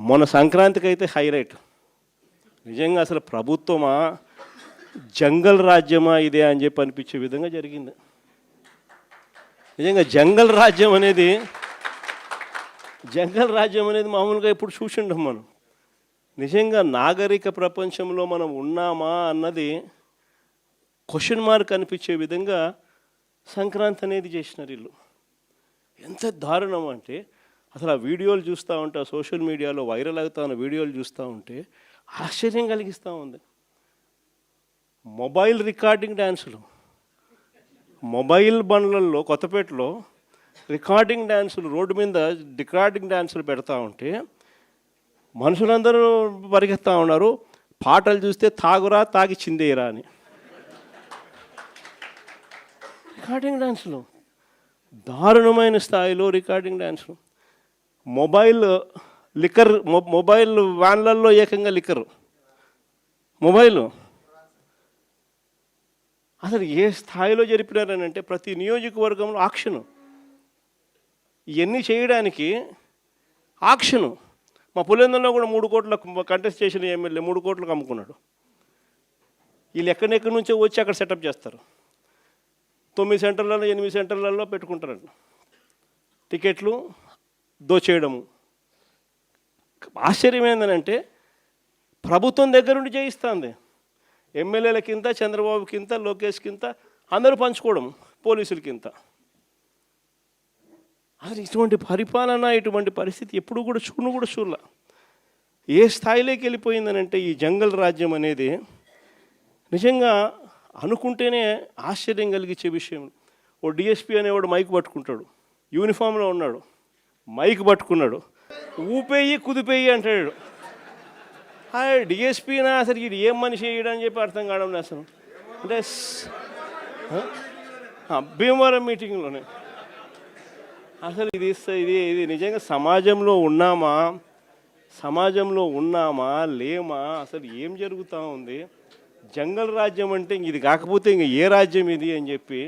మొన్న సంక్రాంతికి అయితే హైలైట్. నిజంగా అసలు ప్రభుత్వమా జంగల్ రాజ్యమా ఇదే అని చెప్పి అనిపించే విధంగా జరిగింది. నిజంగా జంగల్ రాజ్యం అనేది జంగల్ రాజ్యం అనేది మామూలుగా ఇప్పుడు చూసిండం మనం. నిజంగా నాగరిక ప్రపంచంలో మనం ఉన్నామా అన్నది క్వశ్చన్ మార్క్ అనిపించే విధంగా సంక్రాంతి అనేది చేసినారు వీళ్ళు. ఎంత దారుణం అంటే అసలు ఆ వీడియోలు చూస్తూ ఉంటే ఆ సోషల్ మీడియాలో వైరల్ అవుతా ఉన్న వీడియోలు చూస్తూ ఉంటే ఆశ్చర్యం కలిగిస్తూ ఉంది. మొబైల్ రికార్డింగ్ డ్యాన్సులు మొబైల్ బండ్లలో కొత్తపేటలో రికార్డింగ్ డ్యాన్సులు రోడ్డు మీద రికార్డింగ్ డ్యాన్సులు పెడతా ఉంటే మనుషులందరూ పరిగెత్తా ఉన్నారు. పాటలు చూస్తే తాగురా తాగి చిందేయరా అని. రికార్డింగ్ డ్యాన్సులు దారుణమైన స్థాయిలో రికార్డింగ్ డ్యాన్సులు మొబైల్ లిక్కర్ మొ- మొబైల్ వ్యాన్లలో ఏకంగా లిక్కర్. మొబైల్. అసలు ఏ స్థాయిలో జరిపినారని అంటే ప్రతి నియోజకవర్గంలో ఆక్షను. ఇవన్నీ చేయడానికి ఆక్షను. మా పులేందంలో కూడా మూడు కోట్ల కంటెస్ట్ చేసిన ఎమ్మెల్యే మూడు కోట్లకు అమ్ముకున్నాడు. వీళ్ళు ఎక్కడెక్కడి నుంచో వచ్చి అక్కడ సెటప్ చేస్తారు. తొమ్మిది సెంటర్లలో ఎనిమిది సెంటర్లలో పెట్టుకుంటారండి టికెట్లు దోచేయడము. ఆశ్చర్యం ఏంటంటే ప్రభుత్వం దగ్గర నుండి చేయిస్తుంది ఎమ్మెల్యేల కింద చంద్రబాబు కింద లోకేష్ కింద అందరూ పంచుకోవడం పోలీసుల కింద అసలు ఇటువంటి పరిపాలన ఇటువంటి పరిస్థితి ఎప్పుడు కూడా చూను కూడా చూడలా. ఏ స్థాయిలోకి వెళ్ళిపోయిందనంటే ఈ జంగల్ రాజ్యం అనేది నిజంగా అనుకుంటేనే ఆశ్చర్యం కలిగించే విషయం. ఓ డిఎస్పీ అనేవాడు మైక్ పట్టుకుంటాడు. యూనిఫామ్లో ఉన్నాడు. మైక్ పట్టుకున్నాడు. ఊపేయి కుదిపేయి అంటాడు. డిఎస్పీనా అసలు ఇది ఏం మనిషి వేయడం అని చెప్పి అర్థం కావడం అసలు. అంటే భీమవరం మీటింగ్లోనే. అసలు ఇది ఇది ఇది నిజంగా సమాజంలో ఉన్నామా? సమాజంలో ఉన్నామా? లేమా? అసలు ఏం జరుగుతూ ఉంది? జంగల్ రాజ్యం అంటే ఇంక ఇది కాకపోతే ఇంక ఏ రాజ్యం ఇది అని చెప్పి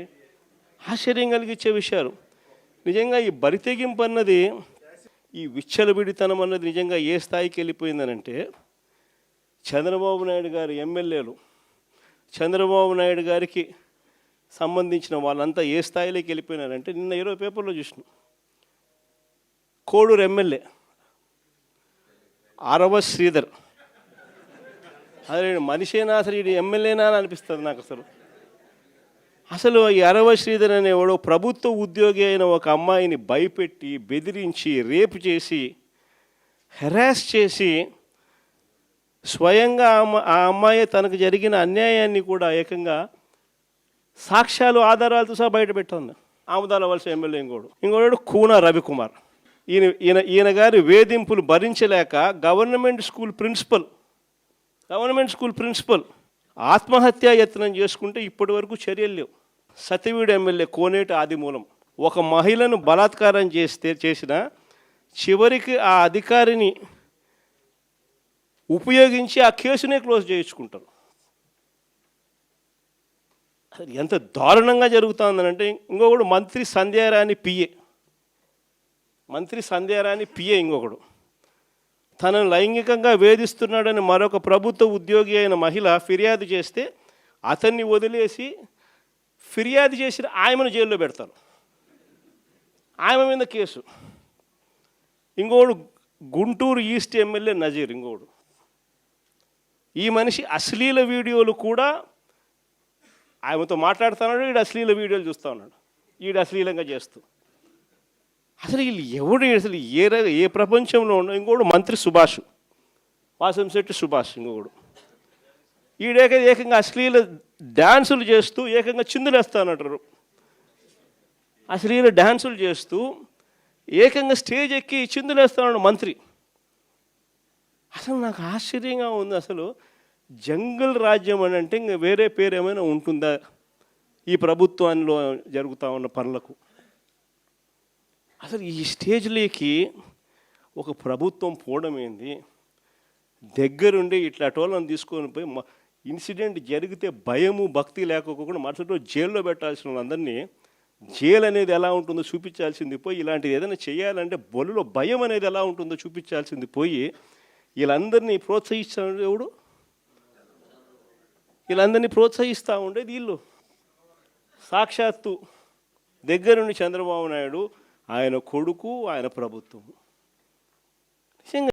ఆశ్చర్యం కలిగించే విషయాలు. నిజంగా ఈ బరితెగింపు అన్నది ఈ విచ్చలవిడితనం అన్నది నిజంగా ఏ స్థాయికి వెళ్ళిపోయిందనంటే చంద్రబాబు నాయుడు గారి ఎమ్మెల్యేలు చంద్రబాబు నాయుడు గారికి సంబంధించిన వాళ్ళంతా ఏ స్థాయిలోకి వెళ్ళిపోయినారంటే నిన్న ఇరవై పేపర్లో చూసిన. కోడూరు ఎమ్మెల్యే అరవ శ్రీధర్. అదే మనిషేనా అసలు ఇది ఎమ్మెల్యేనా అని అనిపిస్తుంది నాకు అసలు. అసలు ఈ అరవ శ్రీధర్ అనేవాడు ప్రభుత్వ ఉద్యోగి అయిన ఒక అమ్మాయిని భయపెట్టి బెదిరించి రేపు చేసి హెరాస్ చేసి స్వయంగా ఆ అమ్మ- ఆ అమ్మాయి తనకు జరిగిన అన్యాయాన్ని కూడా ఏకంగా సాక్ష్యాలు ఆధారాలతో సహా బయటపెట్టింది ఆముదాల వలస ఎమ్మెల్యే ఇంకోడు. ఇంకోడు కూన రవికుమార్. ఈయన ఈయన ఈయన గారి వేధింపులు భరించలేక government school principal government school principal ఆత్మహత్యా యత్నం చేసుకుంటే ఇప్పటి వరకు చర్యలు లేవు. సతవీడు ఎమ్మెల్యే కోనేటి ఆదిమూలం ఒక మహిళను బలాత్కారం చేస్తే చేసిన చివరికి ఆ అధికారిని ఉపయోగించి ఆ కేసునే క్లోజ్ చేయించుకుంటారు. ఎంత దారుణంగా జరుగుతుందనంటే ఇంకొకడు మంత్రి సంధ్యారాణి పిఏ. మంత్రి సంధ్యారాణి పిఏ ఇంకొకడు. తనను లైంగికంగా వేధిస్తున్నాడని మరొక ప్రభుత్వ ఉద్యోగి అయిన మహిళ ఫిర్యాదు చేస్తే అతన్ని వదిలేసి ఫిర్యాదు చేసిన ఆయమను జైల్లో పెడతారు ఆమె మీద కేసు. ఇంకోడు గుంటూరు ఈస్ట్ ఎమ్మెల్యే నజీర్ ఇంకోడు. ఈ మనిషి అశ్లీల వీడియోలు కూడా ఆమెతో మాట్లాడుతున్నాడు ఈడు అశ్లీల వీడియోలు చూస్తూ ఉన్నాడు. ఈడు అశ్లీలంగా చేస్తూ. అసలు వీళ్ళు ఎవడు అసలు ఏ ఏ ప్రపంచంలో ఉన్న ఇంకోడు మంత్రి సుభాష్. వాసంశెట్టి సుభాష్ ఇంకొకడు ఈడేక ఏకంగా అశ్లీల డ్యాన్సులు చేస్తూ ఏకంగా చిందులేస్తానంటారు. అసలు ఈయన డ్యాన్సులు చేస్తూ ఏకంగా స్టేజ్ ఎక్కి చిందులేస్తాడు మంత్రి. అసలు నాకు ఆశ్చర్యంగా ఉంది అసలు జంగల్ రాజ్యం అని అంటే ఇంకా వేరే పేరు ఏమైనా ఉంటుందా ఈ ప్రభుత్వంలో జరుగుతూ ఉన్న పనులకు? అసలు ఈ స్టేజ్లోకి ఒక ప్రభుత్వం పోవడం ఏంది దగ్గరుండి ఇట్లా టోలను తీసుకొని పోయి ఇన్సిడెంట్ జరిగితే భయము భక్తి లేకోకుండా మరుసటి రోజు జైల్లో పెట్టాల్సిన వాళ్ళందరినీ జైలు అనేది ఎలా ఉంటుందో చూపించాల్సింది పోయి ఇలాంటిది ఏదైనా చేయాలంటే బొలులో భయం అనేది ఎలా ఉంటుందో చూపించాల్సింది పోయి వీళ్ళందరినీ ప్రోత్సహిస్తాడు ఎవడు? వీళ్ళందరినీ ప్రోత్సహిస్తూ ఉండేది వీళ్ళు. సాక్షాత్తు దగ్గరుండి చంద్రబాబు నాయుడు ఆయన కొడుకు ఆయన ప్రభుత్వం. నిజంగా